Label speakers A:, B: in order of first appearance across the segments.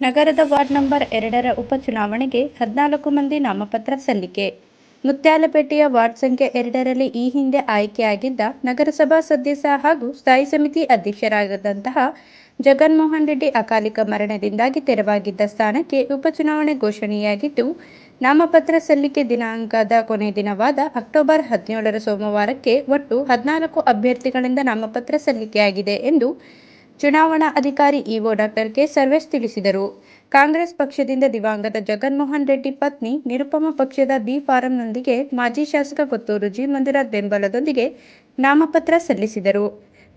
A: ನಗರದ ward number ಎರಡರ ಉಪಚುನಾವಣೆಗೆ ಹದಿನಾಲ್ಕು ಮಂದಿ ನಾಮಪತ್ರ ಸಲ್ಲಿಕೆ. ಮುತ್ಯಾಲಪೇಟೆಯ ವಾರ್ಡ್ ಸಂಖ್ಯೆ ಎರಡರಲ್ಲಿ ಈ ಹಿಂದೆ ಆಯ್ಕೆಯಾಗಿದ್ದ ನಗರಸಭಾ ಸದಸ್ಯ ಹಾಗೂ ಸ್ಥಾಯಿ ಸಮಿತಿ ಅಧ್ಯಕ್ಷರಾದಂತಹ ಜಗನ್ಮೋಹನ್ ರೆಡ್ಡಿ ಅಕಾಲಿಕ ಮರಣದಿಂದಾಗಿ ತೆರವಾಗಿದ್ದ ಸ್ಥಾನಕ್ಕೆ ಉಪಚುನಾವಣೆ ಘೋಷಣೆಯಾಗಿದ್ದು, ನಾಮಪತ್ರ ಸಲ್ಲಿಕೆ ದಿನಾಂಕದ ಕೊನೆ ದಿನವಾದ ಅಕ್ಟೋಬರ್ ಹದಿನೇಳರ ಸೋಮವಾರಕ್ಕೆ ಒಟ್ಟು ಹದಿನಾಲ್ಕು ಅಭ್ಯರ್ಥಿಗಳಿಂದ ನಾಮಪತ್ರ ಸಲ್ಲಿಕೆಯಾಗಿದೆ ಎಂದು ಚುನಾವಣಾ ಅಧಿಕಾರಿ ಇಒ ಡಾಕ್ಟರ್ ಕೆ ಸರ್ವೇಶ್ ತಿಳಿಸಿದರು. ಕಾಂಗ್ರೆಸ್ ಪಕ್ಷದಿಂದ ದಿವಂಗತ ಜಗನ್ಮೋಹನ್ ರೆಡ್ಡಿ ಪತ್ನಿ ನಿರುಪಮ ಪಕ್ಷದ ಬಿ ಫಾರಂನೊಂದಿಗೆ ಮಾಜಿ ಶಾಸಕ ಕೊತ್ತೂರು ಜಿ ಮಂಜುನಾಥ್ ಬೆಂಬಲದೊಂದಿಗೆ ನಾಮಪತ್ರ ಸಲ್ಲಿಸಿದರು.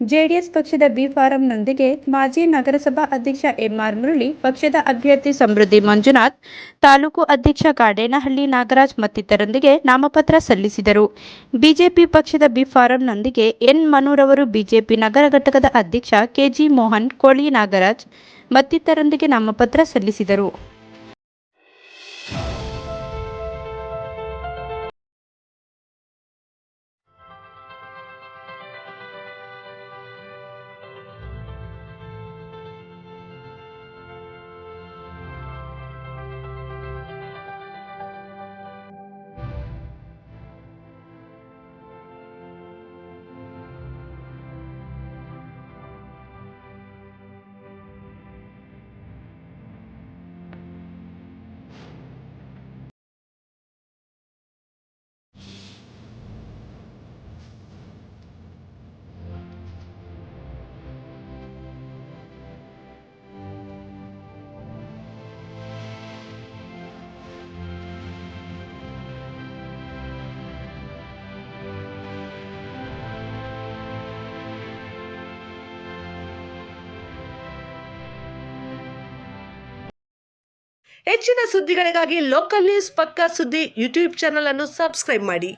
A: ಜೆಡಿಎಸ್ ಪಕ್ಷದ ಬಿ ಫಾರಂನೊಂದಿಗೆ ಮಾಜಿ ನಗರಸಭಾ ಅಧ್ಯಕ್ಷ ಎಂಆರ್ ಮುರಳಿ, ಪಕ್ಷದ ಅಭ್ಯರ್ಥಿ ಸಮೃದ್ಧಿ ಮಂಜುನಾಥ್, ತಾಲೂಕು ಅಧ್ಯಕ್ಷ ಕಾಡೇನಹಳ್ಳಿ ನಾಗರಾಜ್ ಮತ್ತಿತರೊಂದಿಗೆ ನಾಮಪತ್ರ ಸಲ್ಲಿಸಿದರು. ಬಿಜೆಪಿ ಪಕ್ಷದ ಬಿ ಫಾರಂನೊಂದಿಗೆ ಎನ್ ಮನುರವರು ಬಿಜೆಪಿ ನಗರ ಘಟಕದ ಅಧ್ಯಕ್ಷ ಕೆಜಿ ಮೋಹನ್, ಕೋಳಿ ನಾಗರಾಜ್ ಮತ್ತಿತರೊಂದಿಗೆ ನಾಮಪತ್ರ ಸಲ್ಲಿಸಿದರು.
B: ಹೆಚ್ಚಿನ ಸುದ್ದಿಗಳಿಗಾಗಿ ಲೋಕಲ್ ನ್ಯೂಸ್ ಪಕ್ಕಾ ಸುದ್ದಿ ಯೂಟ್ಯೂಬ್ ಚಾನಲ್ ಅನ್ನು ಸಬ್ಸ್ಕ್ರೈಬ್ ಮಾಡಿ.